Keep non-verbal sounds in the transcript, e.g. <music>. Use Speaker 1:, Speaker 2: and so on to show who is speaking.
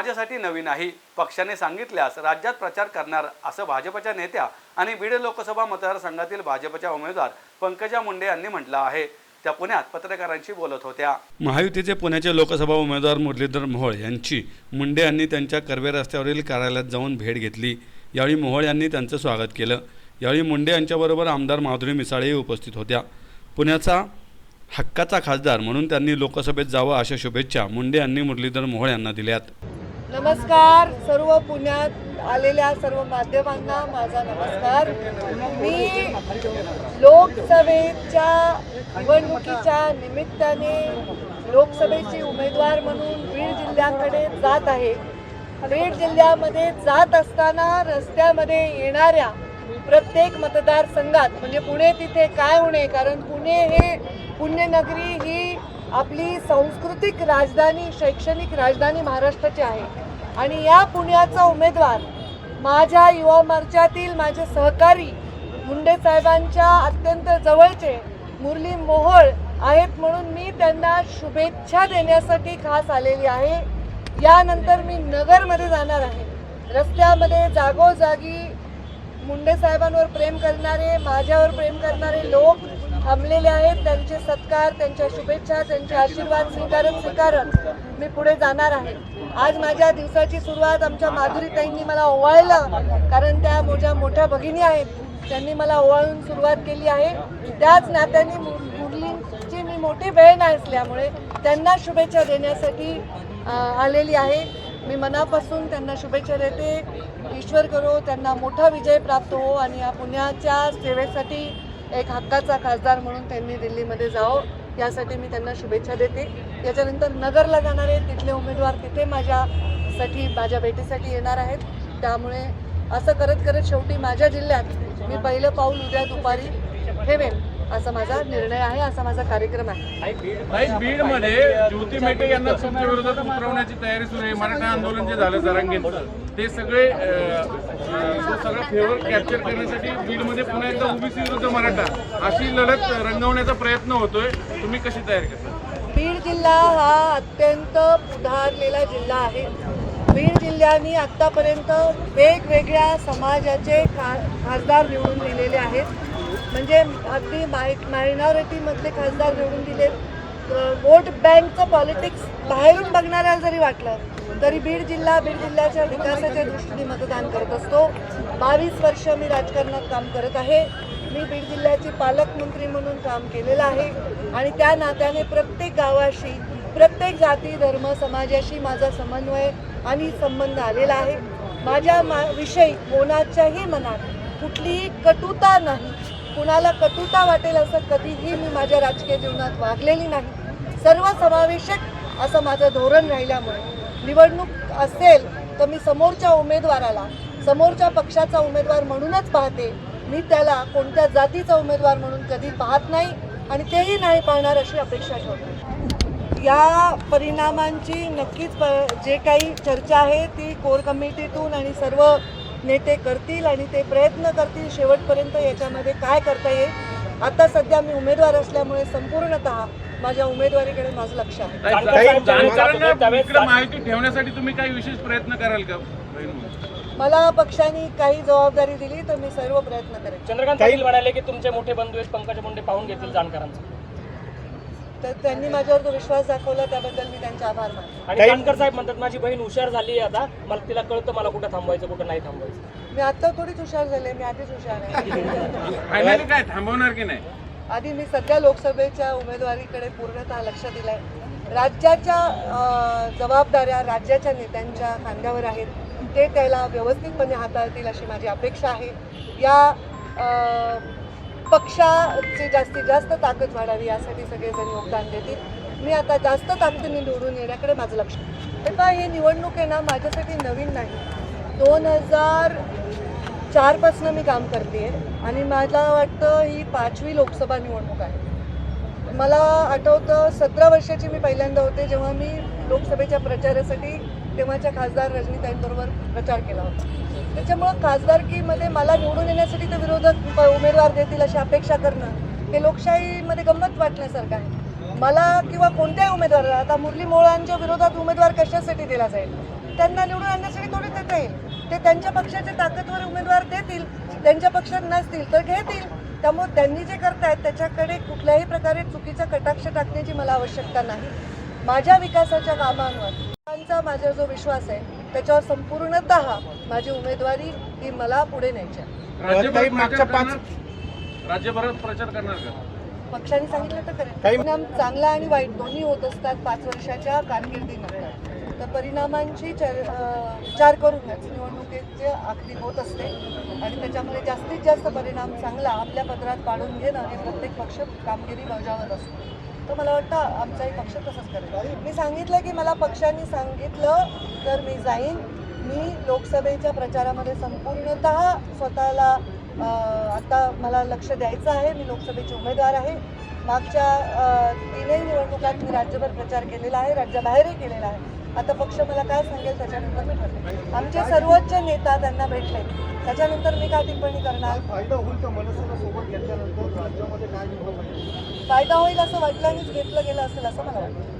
Speaker 1: माझ्यासाठी नवीन नाही पक्षाने सांगितल्यास राज्यात प्रचार करणार असं भाजपच्या नेत्या आणि बीड लोकसभा मतदारसंघातील भाजपच्या उमेदवार पंकजा मुंडे यांनी म्हटलं आहे. त्या पुण्यात पत्रकारांशी बोलत होत्या. महायुतीचे पुण्याचे लोकसभा उमेदवार मुरलीधर मोहोळ यांची मुंडे यांनी त्यांच्या कर्वे रस्त्यावरील कार्यालयात जाऊन भेट घेतली. यावेळी मोहोळ यांनी त्यांचं स्वागत केलं. यावेळी मुंडे यांच्याबरोबर आमदार माधुरी मिसाळेही उपस्थित होत्या. पुण्याचा हक्काचा खासदार म्हणून त्यांनी लोकसभेत जावं अशा शुभेच्छा मुंडे यांनी मुरलीधर मोहोळ यांना दिल्यात.
Speaker 2: नमस्कार. सर्व पुण्यात आलेल्या सर्व माध्यमांना माझा नमस्कार. मी लोकसभेच्या निवडणुकीच्या निमित्ताने लोकसभेची उमेदवार म्हणून बीड जिल्ह्याकडे जात आहे. बीड जिल्ह्यामध्ये जात असताना रस्त्यामध्ये येणाऱ्या प्रत्येक मतदारसंघात म्हणजे पुणे तिथे काय होणे कारण पुणे हे पुण्यनगरी ही आपली सांस्कृतिक राजधानी शैक्षणिक राजधानी महाराष्ट्राची आहे. आणि या पुण्याचा उमेदवार माझ्या युवा मोर्चातील माझे सहकारी मुंडे साहेबांच्या अत्यंत जवळचे मुरली मोहोळ आहेत म्हणून मी त्यांना शुभेच्छा देण्यासाठी खास आलेली आहे. यानंतर मी नगरमध्ये जाणार आहे. रस्त्यामध्ये जागोजागी मुंडे साहेबांवर प्रेम करणारे माझ्यावर प्रेम करणारे लोक थांबलेले आहेत. त्यांचे सत्कार त्यांच्या शुभेच्छा त्यांचे आशीर्वाद स्वीकारत स्वीकारत मी पुढे जाणार आहे. आज माझ्या दिवसाची सुरुवात आमच्या माधुरीताईंनी मला ओवाळलं कारण त्या माझ्या मोठ्या भगिनी आहेत. त्यांनी मला ओवाळून सुरुवात केली आहे. त्याच नात्याने मुलींची मी मोठी बहीण असल्यामुळे त्यांना शुभेच्छा देण्यासाठी आलेली आहे. मी मनापासून त्यांना शुभेच्छा देते. ईश्वर करो त्यांना मोठा विजय प्राप्त हो आणि या पुण्याच्या सेवेसाठी एक हक्काचा खासदार म्हणून त्यांनी दिल्लीमध्ये जावं. यासाठी मी त्यांना शुभेच्छा देते. याच्यानंतर नगरला जाणारे तिथले उमेदवार तिथे माझ्यासाठी माझ्या भेटीसाठी येणार आहेत. त्यामुळे असं करत करत शेवटी माझ्या जिल्ह्यात मी पहिलं पाऊल उद्या दुपारी ठेवेन. असा माझा निर्णय आहे असा माझा कार्यक्रम आहे.
Speaker 3: बीडमध्ये ज्योती मेटे यांना तुमच्या विरोधात उतरवण्याची तयारी सुरू आहे. मराठा आंदोलन जे झालं जरांगेत ते सगळे सगळा फेवर कॅप्चर करण्यासाठी बीडमध्ये पुन्हा एकदा ओबीसी विरुद्ध मराठा अशी लढत रंगवण्याचा प्रयत्न होतोय. तुम्ही कशी तयारी करता?
Speaker 2: बीड जिल्हा हा अत्यंत पुढारलेला जिल्हा आहे. बीड जिल्ह्याने आत्तापर्यंत वेगवेगळ्या समाजाचे खासदार निवडून दिलेले आहेत. म्हणजे अगदी माय मायनॉरिटीमधले खासदार निवडून दिले. वोट बँकचं पॉलिटिक्स बाहेरून बघणाऱ्याला जरी वाटलं तरी बीड जिल्हा बीड जिल्ह्याच्या विकासाच्या दृष्टीने मतदान करत असतो. बावीस वर्ष मी राजकारणात काम करत आहे. मी बीड जिल्ह्याची पालकमंत्री म्हणून काम केलेलं आहे. आणि त्या नात्याने प्रत्येक गावाशी प्रत्येक जाती धर्म समाजाशी माझा समन्वय आणि संबंध आलेला आहे. माझ्या मा विषयी कोणाच्याही मनात कुठलीही कटुता नाही. कुणाला कटुता वाटेल असं कधीही मी माझ्या राजकीय जीवनात वागलेली नाही. सर्वसमावेशक असं माझं धोरण राहिल्यामुळे. निवडणूक असेल तर मी समोरच्या उमेदवाराला समोरच्या पक्षाचा उमेदवार म्हणूनच पाहते. मी त्याला कोणत्या जातीचा उमेदवार म्हणून कधी पाहत नाही आणि तेही नाही पाहणार अशी अपेक्षा ठेवते. या परिणामांची नक्कीच प- जे काही चर्चा आहे ती कोर कमिटीतून आणि सर्व नेते करतील आणि ते प्रयत्न करतील शेवटपर्यंत याच्यामध्ये काय करता येईल? आता सध्या मी उमेदवार असल्यामुळे संपूर्णतः माझ्या उमेदवारीकडे माझं लक्ष आहे.
Speaker 3: माहिती ठेवण्यासाठी तुम्ही काही विशेष प्रयत्न कराल का?
Speaker 2: मला पक्षाने काही जबाबदारी दिली तर मी सर्व प्रयत्न करेन.
Speaker 4: चंद्रकांत पाटील म्हणाले की तुमचे मोठे बंधू आहेत पंकजा मुंडे पाहून घेतील जाणकारांचं.
Speaker 2: तर त्यांनी माझ्यावर जो विश्वास दाखवला त्याबद्दल मी त्यांचे आभार मानते.
Speaker 4: आणि जानकर साहेब म्हणतात माझी बहीण हुशार झाली आहे आता मला तिला कळतं मला कुठं थांबवायचं कुठं नाही थांबवायचं.
Speaker 2: मी आता थोडीच हुशार झाले मी आधीच हुशार आहे. <laughs>
Speaker 3: फायनली काय थांबवणार की नाही?
Speaker 2: आधी मी सध्या लोकसभेच्या उमेदवारीकडे पूर्णतः लक्ष दिलं आहे राज्याच्या अ, जबाबदाऱ्या राज्याच्या नेत्यांच्या खांद्यावर आहेत. ते त्याला व्यवस्थितपणे हाताळतील अशी माझी अपेक्षा आहे. या अ, पक्षाची जास्तीत जास्त ताकद वाढावी यासाठी सगळेजण योगदान देतील. मी आता जास्त ताकदीने निवडून येण्याकडे माझं लक्ष हे पहा ही निवडणूक आहे ना माझ्यासाठी नवीन नाही. दोन हजार चारपासनं मी काम करते आणि मला वाटतं ही पाचवी लोकसभा निवडणूक आहे. मला आठवतं सतरा वर्षाची मी पहिल्यांदा होते जेव्हा मी लोकसभेच्या प्रचारासाठी तेव्हाच्या खासदार रजनीताईंबरोबर प्रचार केला होता. त्याच्यामुळं खासदारकीमध्ये मला निवडून येण्यासाठी ते विरोधक उमेदवार देतील अशी अपेक्षा करणं हे लोकशाहीमध्ये गंमत वाटण्यासारखं आहे. मला किंवा कोणत्याही उमेदवाराला आता मुरली मोळांच्या विरोधात उमेदवार कशासाठी दिला जाईल? त्यांना निवडून आणण्यासाठी थोडी देता येईल? ते त्यांच्या पक्षाचे ताकदवर उमेदवार देतील त्यांच्या पक्षात नसतील तर घेतील. त्यामुळे त्यांनी जे करतायत त्याच्याकडे कुठल्याही प्रकारे चुकीचा कटाक्ष टाकण्याची मला आवश्यकता नाही. माझ्या विकासाच्या कामांवर. माझा जो विश्वास आहे त्याच्यावर संपूर्णतः माझी उमेदवारी ही मला पुढे न्यायची आहे.
Speaker 3: राज्यभरात प्रचार करणार
Speaker 2: पक्षाने सांगितलं तर करेल परिणाम चांगला आणि वाईट दोन्ही होत असतात पाच वर्षाच्या कारकिर्दीनंतर तर परिणामांची विचार करूनच निवडणुकीचे आखणी होत असते आणि त्याच्यामध्ये जास्तीत जास्त परिणाम चांगला आपल्या पदरात पाडून घेणं हे प्रत्येक पक्ष कामगिरी बजावत असतो. तर मला वाटतं आमचाही पक्ष तसंच करेल. मी सांगितलं की मला पक्षाने सांगितलं तर मी जाईन. मी लोकसभेच्या प्रचारामध्ये संपूर्णतः स्वतःला आता मला लक्ष द्यायचं आहे. मी लोकसभेचे उमेदवार आहे. मागच्या तीनही निवडणुकात मी राज्यभर प्रचार केलेला आहे राज्याबाहेरही केलेला आहे. आता पक्ष मला काय सांगेल त्याच्यानंतर मी आमचे सर्वोच्च नेता त्यांना भेटले. त्याच्यानंतर मी काय टिप्पणी करणार?
Speaker 5: फायदा होईल का मनसेला सोबत घेतल्यानंतर? राज्यामध्ये काय?
Speaker 2: फायदा होईल असं वाटलं आणि घेतलं गेलं असेल असं मला वाटतं.